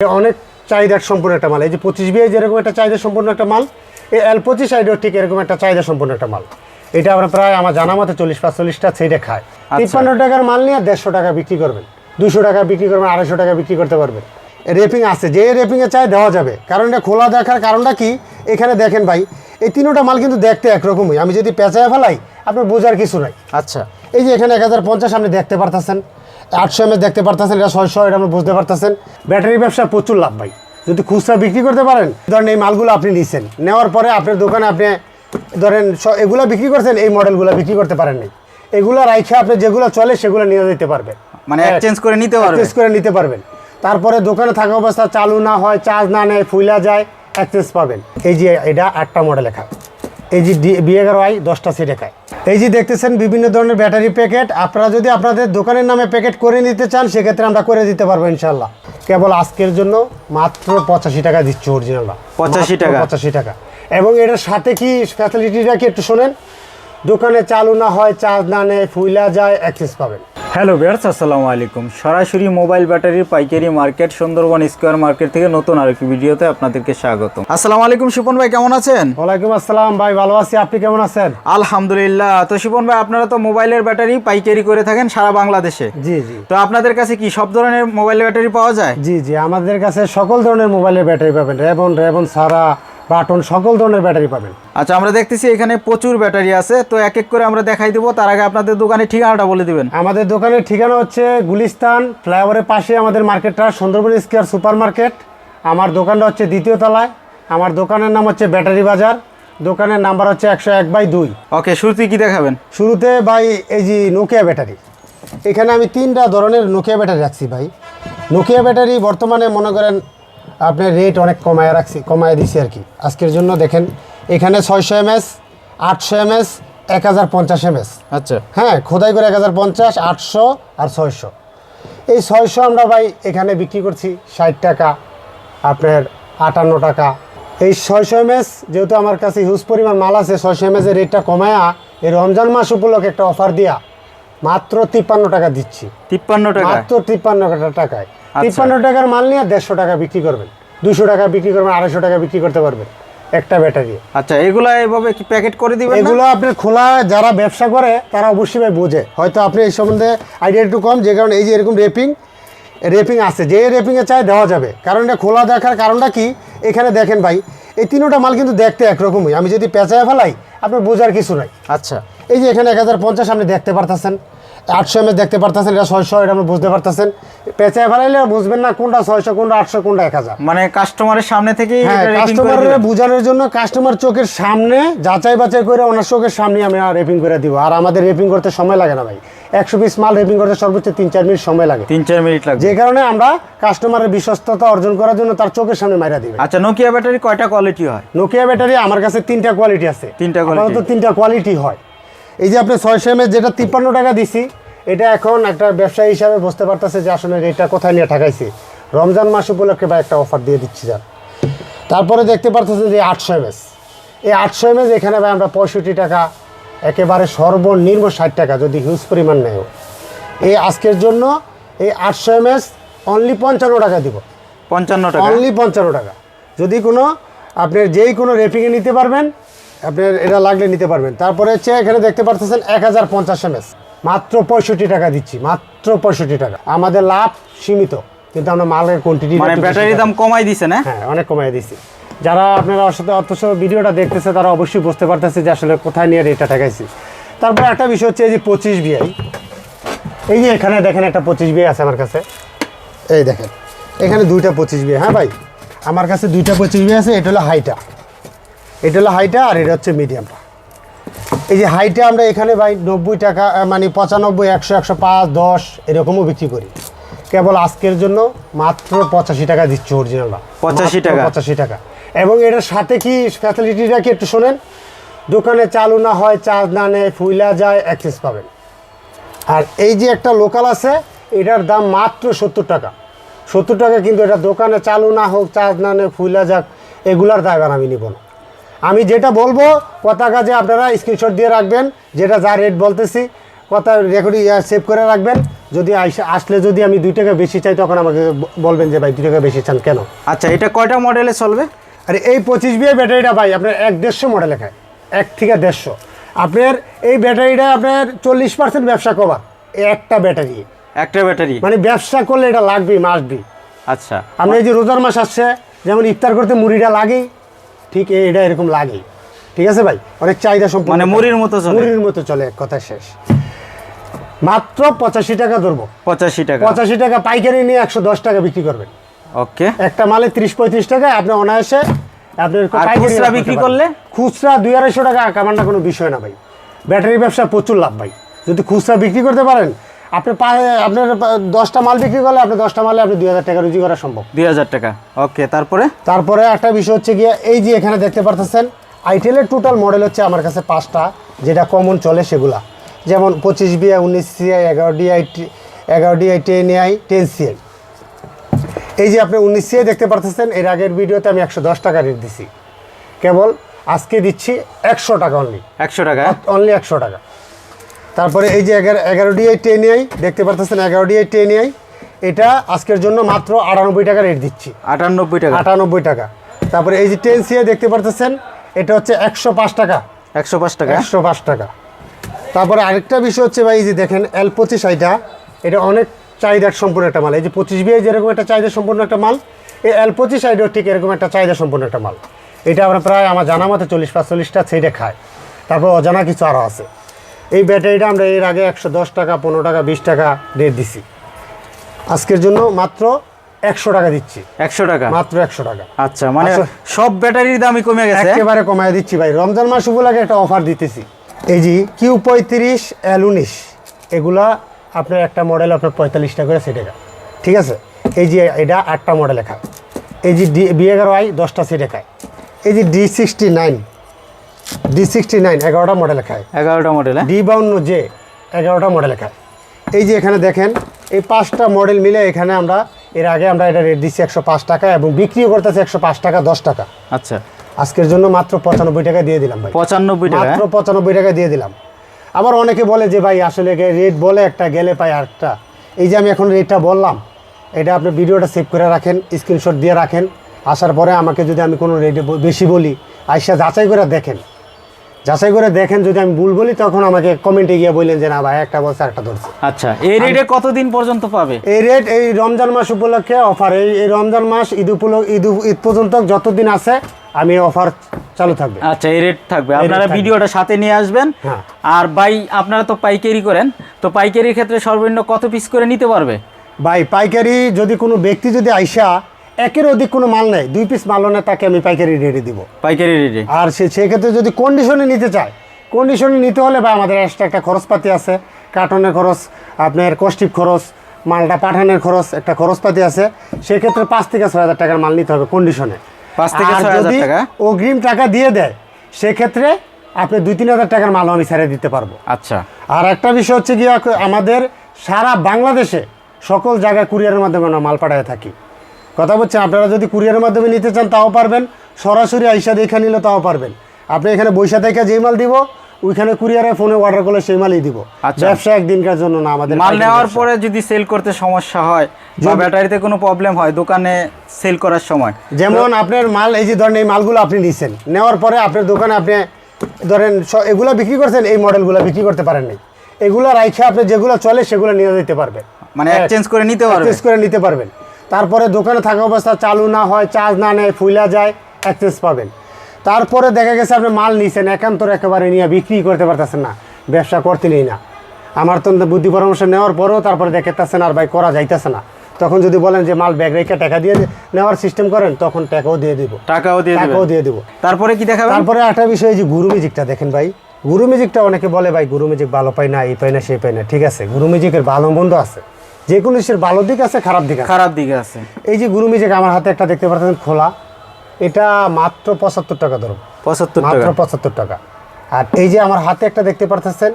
অনেক চাহিদার সম্পূর্ণ একটা মাল। এই যে পঁচিশ বিয়ে যেরকম একটা চাহিদা সম্পূর্ণ একটা মাল এই এল পঁচিশ সাইডেও ঠিক এরকম একটা চাহিদা সম্পূর্ণ একটা মাল। এটা আমরা প্রায় আমার জানা মতে চল্লিশ পাঁচচল্লিশটা ছেড়ে খায়। তিপ্পান্ন টাকার মাল নিয়ে দেড়শো টাকা বিক্রি করবেন। দুশো টাকা বিক্রি করবেন আড়াইশো টাকা বিক্রি করতে পারবেন। রেপিং আছে যে রেপিংয়ে চাই দেওয়া যাবে। কারণ এটা খোলা দেখার কারণটা কি? এখানে দেখেন ভাই এই তিনোটা মাল কিন্তু দেখতে একরকমই। আমি যদি পেঁচায় ফেলাই আপনার বোঝার কিছু নাই। আচ্ছা। এই যে এখানে এক হাজার পঞ্চাশ আপনি দেখতে পারতেছেন। আটশো এম দেখতে পারতেছেন এটা ছয়শো এটা আপনি বুঝতে পারতেছেন। ব্যাটারি ব্যবসা প্রচুর লাভ ভাই। যদি খুচরা বিক্রি করতে পারেন ধরেন এই মালগুলো আপনি নিছেন নেওয়ার পরে আপনার দোকানে আপনি ধরেন এগুলো বিক্রি করছেন এই মডেলগুলো বিক্রি করতে পারেন নাই এগুলো রাইখে আপনি যেগুলো চলে সেগুলো নিয়ে যেতে পারবেন। মানে এক্সচেঞ্জ করে নিতে পারবে এক্সচেঞ্জ করে নিতে পারবেন। তারপরে দোকানে থাকা অবস্থা চালু না হয় চার্জ না নেয় ফুইলা যায় এক্সচেঞ্জ পাবেন। এই যে এটা আটটা মডেল লেখা এই যে বি এগারো আই দশটা সিটে খায়। এই যে দেখতেছেন বিভিন্ন ধরনের ব্যাটারি প্যাকেট। আপনারা যদি আপনাদের দোকানের নামে প্যাকেট করে নিতে চান সেক্ষেত্রে আমরা করে দিতে পারব ইনশাল্লাহ কেবল আজকের জন্য মাত্র পঁচাশি টাকা দিচ্ছি অরিজিনালটা 85 টাকা? পঁচাশি টাকা। এবং এটার সাথে কি ফ্যাসিলিটিটা কি একটু শোনেন? দোকানে চালু না হয় চার্জ না নেয় ফুইলা যায় অ্যাক্সেস পাবেন। হ্যালো বিয়ার্স আসসালামু আলাইকুম। সরাসরি মোবাইল ব্যাটারির পাইকারি মার্কেট সুন্দরবন স্কোয়ার মার্কেট থেকে নতুন আরেকটি ভিডিওতে আপনাদেরকে স্বাগত আসসালামু আলাইকুম শিপন ভাই কেমন আছেন? ওয়ালাইকুম আসসালাম ভাই ভালো আছি। আপনি কেমন আছেন? আলহামদুলিল্লাহ। তো সুপন ভাই আপনারা তো মোবাইলের ব্যাটারি পাইকারি করে থাকেন সারা বাংলাদেশে। জি জি। তো আপনাদের কাছে কি সব ধরনের মোবাইল ব্যাটারি পাওয়া যায়? জি জি আমাদের কাছে সকল ধরনের মোবাইলের ব্যাটারি পাবেন। রেবন রেবন সারা বাটন সকল ধরনের ব্যাটারি পাবেন। আচ্ছা আমরা দেখতেছি এখানে প্রচুর ব্যাটারি আছে। তো এক এক করে আমরা দেখাই দেবো। তার আগে আপনাদের দোকানের ঠিকানাটা বলে দিবেন। আমাদের দোকানের ঠিকানা হচ্ছে গুলিস্তান ফ্লাইওভারের পাশে আমাদের মার্কেটটা সুন্দরবন স্কোয়ার সুপার মার্কেট। আমার দোকানটা হচ্ছে দ্বিতীয় তলায়। আমার দোকানের নাম হচ্ছে ব্যাটারি বাজার। দোকানের নাম্বার হচ্ছে একশো এক বাই দুই। ওকে শুরুতে কি দেখাবেন? শুরুতে ভাই এই যে নোকিয়া ব্যাটারি। এখানে আমি তিনটা ধরনের নোকিয়া ব্যাটারি রাখছি ভাই। নোকিয়া ব্যাটারি বর্তমানে মনে করেন আপনার রেট অনেক কমায় রাখছি কমায় দিছি আর কি। আজকের জন্য দেখেন এখানে ছয়শো এমএস আটশো এমএস এক হাজার পঞ্চাশ এমএস। আচ্ছা। হ্যাঁ খোদাই করে এক হাজার পঞ্চাশ আটশো আর ছয়শো। এই ছয়শো আমরা ভাই এখানে বিক্রি করছি ষাট টাকা আপনার আটান্ন টাকা। এই ছয়শো এমএস যেহেতু আমার কাছে হিউজ পরিমাণ মাল আছে ছয়শো এমএস এর রেটটা কমায়া এই রমজান মাস উপলক্ষে একটা অফার দিয়া মাত্র তিপ্পান্ন টাকা দিচ্ছি। তিপ্পান্ন টাকা মাত্র তিপ্পান্ন টাকায়। তিপ্পান্ন টাকার মাল নিয়ে দেড়শো টাকা বিক্রি করবেন। দুশো টাকা বিক্রি করবেন আড়াইশো টাকা বিক্রি করতে পারবেন একটা ব্যাটারি। আচ্ছা এগুলা এভাবে কি প্যাকেট করে দিবেন এগুলো আপনি খোলা যারা ব্যবসা করে তারা অবশ্যই ভাই বোঝে। হয়তো আপনি এই সম্বন্ধে আইডিয়া একটু কম যে কারণে এই যে এরকম রেপিং রেপিং আছে। যে রেপিংয়ে চাই দেওয়া যাবে। কারণ এটা খোলা দেখার কারণটা কি? এখানে দেখেন ভাই এই তিনোটা মাল কিন্তু দেখতে একরকমই। আমি যদি পেঁচায় ফেলাই আপনার বোঝার কিছু নাই। আচ্ছা। এই যে এখানে এক হাজার পঞ্চাশ আপনি দেখতে পারতেছেন। আটশো এমএস দেখতে পারতেছেন এটা ছয়শো এটা আপনি বুঝতে পারতেছেন। পেঁচায় ফেলাইলে বুঝবেন না কোনটা ছয়শো কোনটা আটশো কোনটা এক হাজার। মানে কাস্টমারের সামনে থেকে হ্যাঁ কাস্টমারের বোঝানোর জন্য কাস্টমার চোখের সামনে যাচাই বাছাই করে ওনার চোখের সামনে আমি রেপিং করে দিব। আর আমাদের রেপিং করতে সময় লাগে না ভাই। একশো পিস মাল রেপিং করতে সর্বোচ্চ তিন চার মিনিট সময় লাগে। তিন চার মিনিট লাগে যে কারণে আমরা কাস্টমারের বিশ্বস্ততা অর্জন করার জন্য তার চোখের সামনে মাইরা দিবে আচ্ছা নোকিয়া ব্যাটারি কয়টা কোয়ালিটি হয়? নোকিয়া ব্যাটারি আমার কাছে তিনটা কোয়ালিটি আছে। তিনটা। আপাতত তিনটা কোয়ালিটি হয়। এই যে আপনি ছয়শো এম যেটা তিপ্পান্ন টাকা দিছি এটা এখন একটা ব্যবসায়ী হিসাবে বুঝতে পারতেছে যে আসলে রেটটা কোথায় নিয়ে ঠেকাইছে। রমজান মাস উপলক্ষে বা একটা অফার দিয়ে দিচ্ছি যার তারপরে দেখতে পারতেছেন যে আটশো এম এই আটশো এম এখানে ভাই আমরা পঁয়ষট্টি টাকা একেবারে সর্বনিম্ন ষাট টাকা যদি হিউজ পরিমাণ নেয় এই আজকের জন্য এই আটশো এম এস অনলি পঞ্চান্ন টাকা দিব। পঞ্চান্ন টাকা। অনলি পঞ্চান্ন টাকা। যদি কোনো আপনার যেই কোনো রেপিংয়ে নিতে পারবেন আপনার এটা লাগলে নিতে পারবেন। তারপরে হচ্ছে এখানে দেখতে পারতেছেন এক হাজার পঞ্চাশ এম মাত্র পঁয়ষট্টি টাকা দিচ্ছি মাত্র পঁয়ষট্টি টাকা। আমাদের লাভ সীমিত কিন্তু আমরা মালের কোয়ান্টিটি মানে ব্যাটারির দাম কমাই দিছে না? হ্যাঁ অনেক কমাই দিছি। যারা আপনারা ওর সাথে অথচ ভিডিওটা দেখতেছে তারা অবশ্যই বুঝতে পারতেছে যে আসলে কোথায় নিয়ে রেটটা ঠেকাইছি। তারপরে একটা বিষয় হচ্ছে এই যে পঁচিশ বিআই এই যে এখানে দেখেন একটা পঁচিশ বিআই আছে আমার কাছে। এই দেখেন এখানে দুইটা পঁচিশ বিয়ে হ্যাঁ ভাই? আমার কাছে দুইটা পঁচিশ বিয়ে আছে এটা হলো হাইটা। এটা হলো হাইটা আর এটা হচ্ছে মিডিয়ামটা এই যে হাইটা আমরা এখানে ভাই নব্বই টাকা মানে পঁচানব্বই একশো একশো পাঁচ দশ এরকমও বিক্রি করি। কেবল আজকের জন্য মাত্র পঁচাশি টাকা দিচ্ছি অরিজিনালটা 85 টাকা? পঁচাশি টাকা। এবং এটার সাথে কি ফ্যাসিলিটিটা কি একটু শোনেন? দোকানে চালু না হয় চার্জ না নেয় ফুইলা যায় অ্যাক্সেস পাবেন। আর এই যে একটা লোকাল আছে এটার দাম মাত্র সত্তর টাকা। সত্তর টাকা কিন্তু এটা দোকানে চালু না হোক চার্জ না নেই ফুইলা যাক এগুলার দায়ভার আমি নিব না। আমি যেটা বলব কথা কাজে আপনারা স্ক্রিনশট দিয়ে রাখবেন যেটা যা রেট বলতেছি কথা রেকর্ডিং সেভ করে রাখবেন। যদি আসলে যদি আমি দুই টাকা বেশি চাই তখন আমাকে বলবেন যে ভাই দুই টাকা বেশি চান কেন? আচ্ছা এটা কয়টা মডেলে চলবে? আর এই পঁচিশ বিয়ে ব্যাটারিটা ভাই আপনার এক দেড়শো মডেল খায়। এক থেকে দেড়শো। আপনার এই ব্যাটারিটা আপনার চল্লিশ পার্সেন্ট ব্যবসা কভার একটা ব্যাটারি। একটা ব্যাটারি। মানে ব্যবসা করলে এটা লাগবেই মাসবি আচ্ছা। আপনি এই যে রোজার মাস আসছে যেমন ইফতার করতে মুড়িটা লাগেই ঠিক এটা এরকম লাগেই ঠিক আছে ভাই? অনেক চাহিদা সম্পূর্ণ মানে মুড়ির মতো চলে। মুড়ির মতো চলে এক কথা শেষ। মাত্র পঁচাশি টাকা ধরবো। পঁচাশি টাকা। পঁচাশি টাকা পাইকারি নিয়ে একশো দশ টাকা বিক্রি করবেন। ওকে। একটা মালে ত্রিশ পঁয়ত্রিশ টাকা আপনি অনায়াসে আপনার খুচরা বিক্রি করলে? খুচরা দুই আড়াইশো টাকা কামানটা কোনো বিষয় না ভাই। ব্যাটারি ব্যবসা প্রচুর লাভ ভাই। যদি খুচরা বিক্রি করতে পারেন আপনি আপনার দশটা মাল বিক্রি করলে আপনি দশটা মালে আপনি দুই হাজার টাকা রুজি করা সম্ভব। দুই হাজার টাকা। ওকে তারপরে? তারপরে একটা বিষয় হচ্ছে গিয়ে এই যে এখানে দেখতে পারতেছেন আইটেলের টোটাল মডেল হচ্ছে আমার কাছে পাঁচটা যেটা কমন চলে সেগুলা। যেমন পঁচিশ বিআই উনিশ সিআই এগারো ডিআই এগারো DI ten I ten CI এই যে আপনি উনিশ সিআই দেখতে পারতেছেন এর আগের ভিডিওতে আমি একশো দশ টাকা রেট দিছি। কেবল আজকে দিচ্ছি একশো টাকা অনলি একশো টাকা? অনলি একশো টাকা। তারপরে এই যে এগারো এগারো ডিআই টেন আই দেখতে পারতেছেন এগারো ডিআই টেন আই এটা আজকের জন্য মাত্র আটানব্বই টাকা রেট দিচ্ছি। আটানব্বই টাকা। আটানব্বই টাকা। তারপরে এই যে টেন সিএ দেখতে পারতেছেন এটা হচ্ছে একশো পাঁচ টাকা। একশো পাঁচ টাকা? একশো পাঁচ টাকা। তারপরে আরেকটা বিষয় হচ্ছে ভাই এই যে দেখেন এল পঁচিশ আইটা এটা অনেক চাহিদার সম্পূর্ণ একটা মাল। এই যে পঁচিশ বিয়ে যেরকম একটা চাহিদা সম্পূর্ণ একটা মাল এই এল পঁচিশ আইটাও ঠিক এরকম একটা চাহিদা সম্পূর্ণ একটা মাল। এটা আমরা প্রায় আমার জানা মতে চল্লিশ পাঁচচল্লিশটা সেইটা খায়। তারপর অজানা কিছু আরও আছে। এই ব্যাটারিটা আমরা এর আগে একশো দশ টাকা পনেরো টাকা বিশ টাকা রেট দিছি। আজকের জন্য মাত্র একশো টাকা দিচ্ছি। একশো টাকা? মাত্র একশো টাকা। আচ্ছা মানে আচ্ছা। সব ব্যাটারির দামই কমে গেছে? একেবারে কমায় দিচ্ছি ভাই। রমজান মাস উপলক্ষে একটা অফার দিতেছি। এই যে কিউ পঁয়ত্রিশ এল উনিশ এগুলা আপনার একটা মডেল আপনার পঁয়তাল্লিশ টাকা করে সেটে খায় ঠিক আছে? এই যে এটা আটটা মডেলে খায় এই যে ডি বি এগারো আই দশটা সেটে খায় এই যে D sixty nine D sixty nine এগারোটা মডেল খায় এগারোটা মডেল ডি বাউন্ন জে এগারোটা মডেল খায় এই যে এখানে দেখেন এই পাঁচটা মডেল মিলে এখানে আমরা এর আগে আমরা এটা রেট দিচ্ছি একশো পাঁচ টাকা এবং বিক্রিও করতেছি একশো পাঁচ টাকা দশ টাকা। আচ্ছা। আজকের জন্য মাত্র পঁচানব্বই টাকা দিয়ে দিলাম ভাই। পঁচানব্বই টাকা মাত্র পঁচানব্বই টাকা দিয়ে দিলাম। আবার অনেকে বলে যে ভাই আসলে রেট বলে একটা গেলে পাই আরেকটা। এই যে আমি এখন রেটটা বললাম এটা আপনি ভিডিওটা সেভ করে রাখেন স্ক্রিনশট দিয়ে রাখেন। আসার পরে আমাকে যদি আমি কোনো রেটে বেশি বলি আইসা যাচাই করে দেখেন। যাচাই করে দেখেন যদি আমি ভুল বলি তখন আমাকে কমেন্টে গিয়ে বললেন যে না ভাই একটা বলছে একটা ধরছে। আচ্ছা এই রেটে কতদিন পর্যন্ত পাবে? এই রেট এই রমজান মাস উপলক্ষে অফার এই এই রমজান মাস ঈদ উপলক্ষ ঈদ ঈদ পর্যন্ত যতদিন আছে আমি অফার চালু থাকবে। আচ্ছা এই রেট থাকবে। আপনারা ভিডিওটা সাথে নিয়ে আসবেন। হ্যাঁ। আর ভাই আপনারা তো পাইকারি করেন তো পাইকারির ক্ষেত্রে সর্বনিম্ন কত পিস করে নিতে পারবে? ভাই পাইকারি যদি কোনো ব্যক্তি যদি আইসা একের অধিক কোনো মাল নেয় দুই পিস মালও নেয় তাকে আমি পাইকারি রেটে দিব। পাইকারি রেটে আর সে সেক্ষেত্রে যদি কন্ডিশনে নিতে চায় কন্ডিশনে নিতে হলে ভাই আমাদের এক্সট্রা একটা খরচপাতি আছে। কার্টনের খরচ আপনার কস্টিপ খরচ মালটা পাঠানোর খরচ একটা খরচপাতি আছে। সেক্ষেত্রে পাঁচ থেকে ছয় হাজার টাকার মাল নিতে হবে কন্ডিশনে পাঁচ থেকে ছয় হাজার যদি টাকা? অগ্রিম টাকা দিয়ে দেয় সেক্ষেত্রে আপনি দুই তিন হাজার টাকার মালও আমি ছেড়ে দিতে পারব। আচ্ছা। আর একটা বিষয় হচ্ছে গিয়ে আমাদের সারা বাংলাদেশে সকল জায়গায় কুরিয়ারের মাধ্যমে আমরা মাল পাঠায় থাকি। কথা বলছেন আপনারা যদি কুরিয়ারের মাধ্যমে নিতে চান তাও পারবেন সরাসরি আইসা দেখে নিলে তাও পারবেন। আপনি এখানে বৈশা থেকে যেই মাল দিব ওইখানে কুরিয়ারে ফোনে অর্ডার করলে সেই মালই দিব। আচ্ছা। ব্যবসা একদিনকার জন্য না আমাদের মাল নেওয়ার পরে যদি সেল করতে সমস্যা হয় বা ব্যাটারিতে কোনো প্রবলেম হয় দোকানে সেল করার সময়। যেমন আপনার মাল এই যে ধরেন এই মালগুলো আপনি নিছেন নেওয়ার পরে আপনার দোকানে আপনি ধরেন এগুলো বিক্রি করছেন এই মডেলগুলো বিক্রি করতে পারেন নাই। এগুলো রাইখে আপনি যেগুলো চলে সেগুলো নিয়ে যেতে পারবেন। মানে এক- এক্সচেঞ্জ করে নিতে পারবে এক্সচেঞ্জ করে নিতে পারবেন। তারপরে দোকানে থাকা অবস্থা চালু না হয় চার্জ না নেয় ফুইলা যায় এক্সচেঞ্জ পাবেন। তারপরে দেখা গেছে আপনি মাল নিছেন একান্তর একেবারে নিয়ে বিক্রি করতে পারতেছেন না ব্যবসা করতেনই না। আমার তো বুদ্ধি পরামর্শ নেওয়ার পরেও তারপরে দেখতেছেন আর ভাই করা যাইতেছে না। তখন যদি বলেন যে মাল ব্যাগ রেখে টাকা দিয়ে নেওয়ার সিস্টেম করেন তখন টাকাও দিয়ে দিব। টাকাও দিয়ে টাকাও দিয়ে দিব। তারপরে কি দেখাবেন? তারপরে একটা বিষয় যে গুরু মিউজিকটা দেখেন ভাই। গুরু মিউজিকটা অনেকে বলে ভাই গুরু মিউজিক ভালো পাই না এই পাই না সেই পাই না। ঠিক আছে গুরু মিউজিকের ভালো মন্দ আছে। যে কোনো জিনিসের ভালো দিক আছে খারাপ দিক আছে। খারাপ দিকে আছে। এই যে গুরু মিউজিক আমার হাতে একটা দেখতে পাচ্ছেন খোলা। এটা মাত্র পঁচাত্তর টাকা ধরুন পঁচাত্তর মাত্র পঁচাত্তর টাকা। আর এই যে আমার হাতে একটা দেখতে পারতেছেন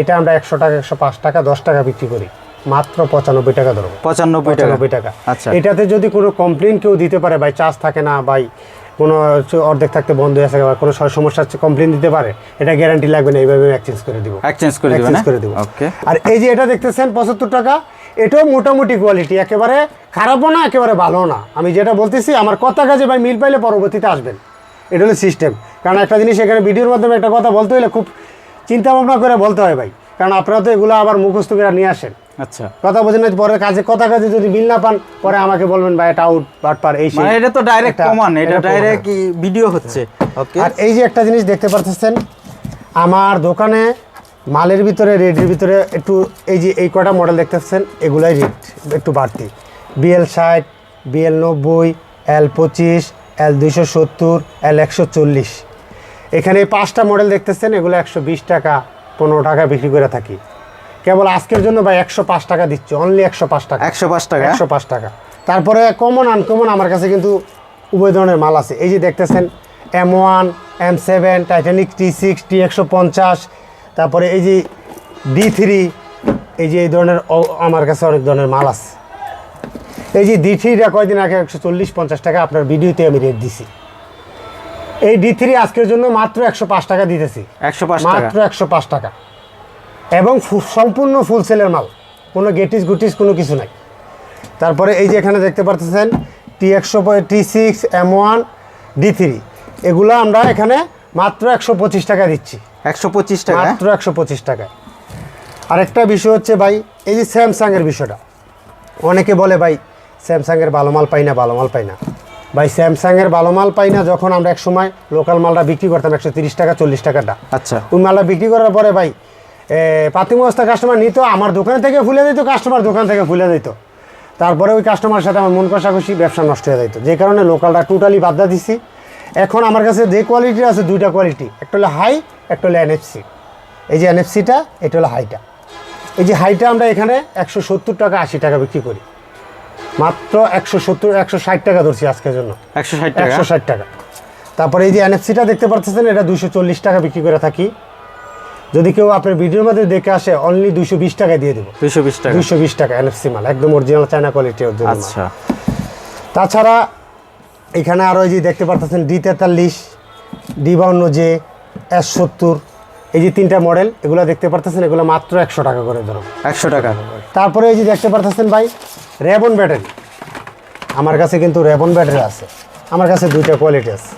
এটা আমরা একশো টাকা একশো পাঁচ টাকা দশ টাকা বিক্রি করি। মাত্র পঁচানব্বই টাকা ধরবো পঁচানব্বই টাকা। পঁচানব্বই টাকা। আচ্ছা। এটাতে যদি কোনো কমপ্লেন কেউ দিতে পারে ভাই চার্জ থাকে না ভাই কোনো অর্ধেক থাকতে বন্ধ হয়ে আছে বা কোনো সমস্যা হচ্ছে কমপ্লেন দিতে পারে এটা গ্যারান্টি লাগবে না এইভাবে এক্সচেঞ্জ করে দিব। এক্সচেঞ্জ করে দিব ওকে আর এই যে এটা দেখতেছেন পঁচাত্তর টাকা এটাও মোটামুটি কোয়ালিটি একেবারে খারাপও না একেবারে ভালো না। আমি যেটা বলতেছি আমার কথা কাজে ভাই মিল পাইলে পরবর্তীতে আসবেন। এটা হলো সিস্টেম কারণ একটা জিনিস এখানে ভিডিওর মাধ্যমে একটা কথা বলতে হলে খুব চিন্তা ভাবনা করে বলতে হয় ভাই। কারণ আপনারা তো এগুলো আবার মুখস্থ করে নিয়ে আসেন। আচ্ছা। কথা বোঝেন না পরে কাজে কথা কাজে যদি মিল না পান পরে আমাকে বলবেন ভাই এটা আউট বাটপার এই। মানে এটা তো ডাইরেক্ট কমান এটা ডাইরেক্ট ভিডিও হচ্ছে। ওকে আর এই যে একটা জিনিস দেখতে পাচ্ছেন আমার দোকানে মালের ভিতরে রেটের ভিতরে একটু এই যে এই কটা মডেল দেখতেছেন এগুলাই রেট একটু বাড়তি। বিএল ষাট বিএল নব্বই এল পঁচিশ এল দুইশো সত্তর এল একশো চল্লিশ। এখানে এই পাঁচটা মডেল দেখতেছেন এগুলো একশো বিশ টাকা পনেরো টাকা বিক্রি করে থাকি। কেবল আজকের জন্য ভাই একশো পাঁচ টাকা দিচ্ছি অনলি একশো পাঁচ টাকা। একশো পাঁচ টাকা? একশো পাঁচ টাকা। তারপরে কমন আনকমন আমার কাছে কিন্তু উভয় ধরনের মাল আছে। এই যে দেখতেছেন M one M seven Titanic T six T একশো পঞ্চাশ তারপরে এই যে ডি থ্রি এই যে এই ধরনের আমার কাছে অনেক ধরনের মাল আছে। এই যে ডি থ্রিটা কয়দিন আগে একশো চল্লিশ পঞ্চাশ টাকা আপনার ভিডিওতে আমি রেট দিছি। এই ডি থ্রি আজকের জন্য মাত্র একশো পাঁচ টাকা দিতেছি। একশো পাঁচ মাত্র একশো পাঁচ টাকা। এবং সম্পূর্ণ ফুল সেলের মাল। কোনো গেটিস গুটিস কোনো কিছু নাই। তারপরে এই যে এখানে দেখতে পাচ্ছেন টি একশো T six M one D three এগুলো আমরা এখানে মাত্র একশো পঁচিশ টাকা দিচ্ছি। একশো পঁচিশ টাকা। মাত্র একশো পঁচিশ টাকায়। আরেকটা বিষয় হচ্ছে ভাই এই যে স্যামসাংয়ের বিষয়টা অনেকে বলে ভাই স্যামসাংয়ের ভালো মাল পাই না ভালো মাল পাই না। ভাই স্যামসাংয়ের ভালো মাল পাই না যখন আমরা এক সময় লোকাল মালটা বিক্রি করতাম একশো তিরিশ টাকা চল্লিশ টাকাটা। আচ্ছা। ওই মালটা বিক্রি করার পরে ভাই পাতিমস্তা কাস্টমার নিত আমার দোকান থেকে ফুলে দিত কাস্টমার দোকান থেকে ফুলে দিত। তারপরে ওই কাস্টমারের সাথে আমার মন কষাকষি ব্যবসা নষ্ট হয়ে যেত যে কারণে লোকালটা টোটালি বাদ দিছি। এখন আমার কাছে যে কোয়ালিটি আছে দুইটা কোয়ালিটি একটা হলো হাই একটা হলো এনএফসি এই যে এনএফসিটা এটা হলো হাইটা। এই যে হাইটা আমরা এখানে একশো সত্তর টাকা আশি টাকা বিক্রি করি। মাত্র একশো সত্তর একশো ষাট টাকা ধরছি আজকের জন্য। একশো ষাট টাকা? একশো ষাট টাকা। তারপরে এই যে এনএফসিটা দেখতে পাচ্ছেন এটা দুশো চল্লিশ টাকা বিক্রি করে থাকি। যদি কেউ আপনার ভিডিওর মধ্যে দেখে আসে অনলি দুশো বিশ টাকায় দিয়ে দেবো। দুশো বিশ টাকা? দুশো বিশ টাকা এনএফসি মাল একদম অরিজিনাল চায়না কোয়ালিটি আচ্ছা। তাছাড়া এখানে আরও যে দেখতে পাচ্ছেন ডি তেতাল্লিশ ডি বাউন্ন জে এস সত্তর এই যে তিনটা মডেল এগুলো দেখতে পারতেছেন এগুলো মাত্র একশো টাকা করে ধরুন একশো টাকা। তারপরে এই যে দেখতে পারতেছেন ভাই রেবন ব্যাটারি আমার কাছে কিন্তু রেবন ব্যাটারি আছে। আমার কাছে দুইটা কোয়ালিটি আছে।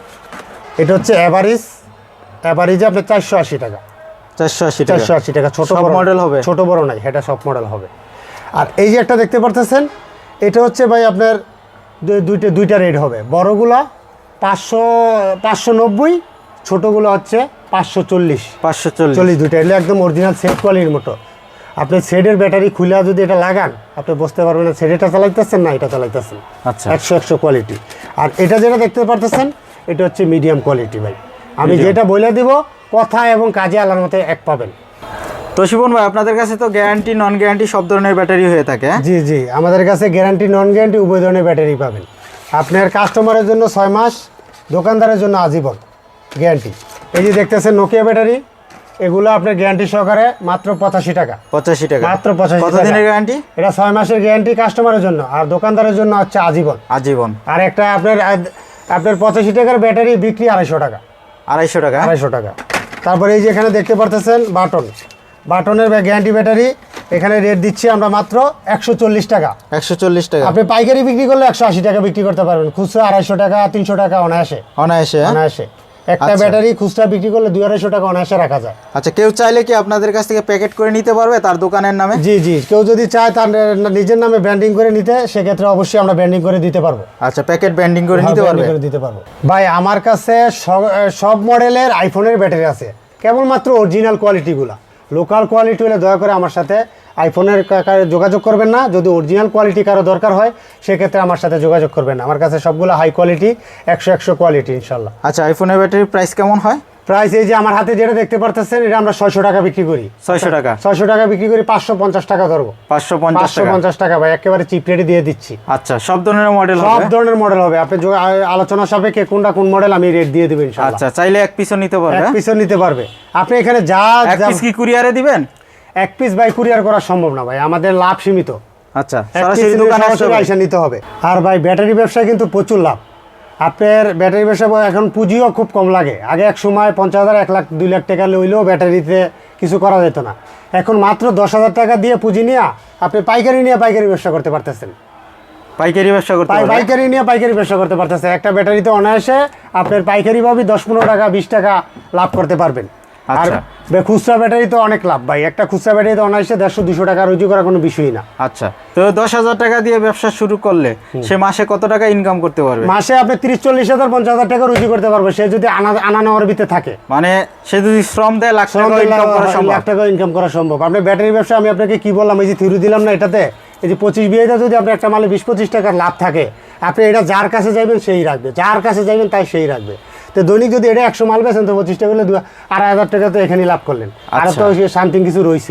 এটা হচ্ছে অ্যাভারেজ অ্যাভারেজে আপনার চারশো আশি টাকা। চারশো আশি চারশো আশি টাকা ছোটো বড়। model হবে? ছোট বড় নাই এটা সব মডেল হবে। আর এই যে একটা দেখতে পারতেছেন এটা হচ্ছে ভাই আপনার দুইটা দুইটা রেট হবে। বড়গুলা পাঁচশো পাঁচশো নব্বই ছোটোগুলো হচ্ছে পাঁচশো চল্লিশ। পাঁচশো চল্লিশ। দুইটা। এগুলো একদম অরিজিনাল সেট কোয়ালিটির মতো। আপনি সেটের ব্যাটারি খুলে যদি এটা লাগান আপনি বুঝতে পারবেন না সেটেটা চালাইতেছেন না এটা চালাইতেছেন। আচ্ছা। একশো একশো কোয়ালিটি আর এটা যেটা দেখতে পারতেছেন এটা হচ্ছে মিডিয়াম কোয়ালিটি ভাই। আমি যেটা বলে দিব কথা এবং কাজে আলার মতো এক পাবেন। তো শিবন ভাই আপনাদের কাছে তো গ্যারান্টি নন গ্যারান্টি সব ধরনের ব্যাটারি হয়ে থাকে? জি জি। আমাদের কাছে গ্যারান্টি নন গ্যারান্টি উভয় ধরনের ব্যাটারি পাবেন। আপনার কাস্টমারের জন্য ছয় মাস দোকানদারের জন্য আজীবন। গ্যারান্টি। এই যে দেখতেছেন নোকিয়া ব্যাটারি এগুলো আপনার গ্যারান্টি সহকারে মাত্র পঁচাশি টাকা। পঁচাশি টাকা। মাত্র পঁচাশি কত টাকা। দিনের গ্যারান্টি? এটা ছয় মাসের গ্যারান্টি কাস্টমারের জন্য আর দোকানদারের জন্য হচ্ছে আজীবন। আজীবন। আর একটা আপনার আপনার পঁচাশি টাকার ব্যাটারি বিক্রি আড়াইশো টাকা। আড়াইশো টাকা? আড়াইশো টাকা। তারপরে এই যে এখানে দেখতে পারতেছেন বাটন। বাটনের গ্যারান্টি ব্যাটারি এখানে রেট দিচ্ছি আমরা মাত্র একশো চল্লিশ টাকা। একশো চল্লিশ টাকা। আপনি পাইকারি বিক্রি করলে একশো আশি টাকা বিক্রি করতে পারবেন। খুচরা আড়াইশো টাকা তিনশো টাকা অনায়াসে। অনায়াসে হ্যাঁ? অনায়াসে। একটা আচ্ছা। ব্যাটারি খুচরা বিক্রি করলে দুই আড়াইশো টাকা অনায়াসে রাখা যায়। আচ্ছা কেউ চাইলে কি আপনাদের কাছ থেকে প্যাকেট করে নিতে পারবে তার দোকানের নামে? জি জি কেউ যদি চায় তার নিজের নামে ব্র্যান্ডিং করে নিতে সেক্ষেত্রে অবশ্যই আমরা ব্র্যান্ডিং করে দিতে পারব। আচ্ছা প্যাকেট ব্যান্ডিং করে নিতে হ্যাঁ, পারবে? করে দিতে পারব। ভাই আমার কাছে সব সব মডেলের আইফোনের ব্যাটারি আছে। কেবলমাত্র অরিজিনাল কোয়ালিটিগুলা লোকাল কোয়ালিটি হলে দয়া করে আমার সাথে আইফোনের যোগাযোগ করবেন না। যদি অরিজিনাল কোয়ালিটি কারও দরকার হয় সেক্ষেত্রে আমার সাথে যোগাযোগ করবেন। আমার কাছে সবগুলো হাই কোয়ালিটি একশো একশো কোয়ালিটি ইনশাল্লাহ আচ্ছা আইফোনের ব্যাটারির প্রাইস কেমন হয়? প্রাইস এই যে আমার হাতে যেটা দেখতে পারতেছেন এটা আমরা ছয়শো টাকা বিক্রি করি। ছয়শো টাকা? ছয়শো টাকা বিক্রি করি পাঁচশো পঞ্চাশ টাকা ধরবো। পাঁচশো পাঁচশো পঞ্চাশ টাকা ভাই একেবারে চিপ রেটে দিয়ে দিচ্ছি। আচ্ছা সব ধরনের মডেল সব ধরনের মডেল হবে। আপনি আলোচনা সাপেক্ষে কোনটা কোন মডেল আমি রেট দিয়ে দেবেন আচ্ছা চাইলে এক পিসও নিতে পারবে এক হ্যাঁ? পিসও নিতে পারবে। আপনি এখানে যা কি কুরিয়ারে দিবেন? এক পিস বাই কুরিয়ার করা সম্ভব না ভাই আমাদের লাভ সীমিত। আচ্ছা সরাসরি দোকানে নিতে হবে। আর ভাই ব্যাটারি ব্যবসায় কিন্তু প্রচুর লাভ। আপনার ব্যাটারি ব্যবসা এখন পুঁজিও খুব কম লাগে। আগে এক সময় পঞ্চাশ হাজার এক লাখ দুই লাখ টাকা লইলেও ব্যাটারিতে কিছু করা যেত না। এখন মাত্র দশ হাজার টাকা দিয়ে পুঁজি নিয়ে আপনি পাইকারি নিয়ে পাইকারি ব্যবসা করতে পারতেছেন। পাইকারি ব্যবসা করতে পাই- পাইকারি নিয়ে পাইকারি ব্যবসা করতে পারতেছে একটা ব্যাটারিতে অনায়াসে আপনার পাইকারি ভাবে দশ পনেরো টাকা বিশ টাকা লাভ করতে পারবেন। আর আচ্ছা। খুচরা ব্যাটারি তো অনেক লাভ ভাই। একটা খুচরা ব্যাটারিতে অনায়াসে দেড়শো দুশো টাকা রুজি করা কোনো বিষয়ই না। আচ্ছা। তো দশ হাজার টাকা দিয়ে ব্যবসা শুরু করলে সে মাসে কত টাকা ইনকাম করতে পারবে? মাসে আপনি তিরিশ চল্লিশ হাজার পঞ্চাশ হাজার টাকা রুজি করতে পারবে। সে যদি আনা আনা নেওয়ার ভিতরে থাকে। মানে সে যদি শ্রম দেয় লাখ টাকা ইনকাম করা সম্ভব। লাখ টাকা ইনকাম করা সম্ভব। আপনি ব্যাটারি ব্যবসা আমি আপনাকে কি বললাম এই যে থিরু দিলাম না এটাতে এই যে পঁচিশ বিয়েতে যদি আপনি একটা মালে বিশ পঁচিশ টাকার লাভ থাকে আপনি এটা যার কাছে যাবেন সেই রাখবে। যার কাছে যাবেন তাই সেই রাখবে। তো দৈনিক যদি এটা একশো মাল বেছেন তো পঁচিশ টাকা হলে আড়াই হাজার টাকা তো এখানে লাভ করলেন আর আচ্ছা। তো শান্তি কিছু রয়েছে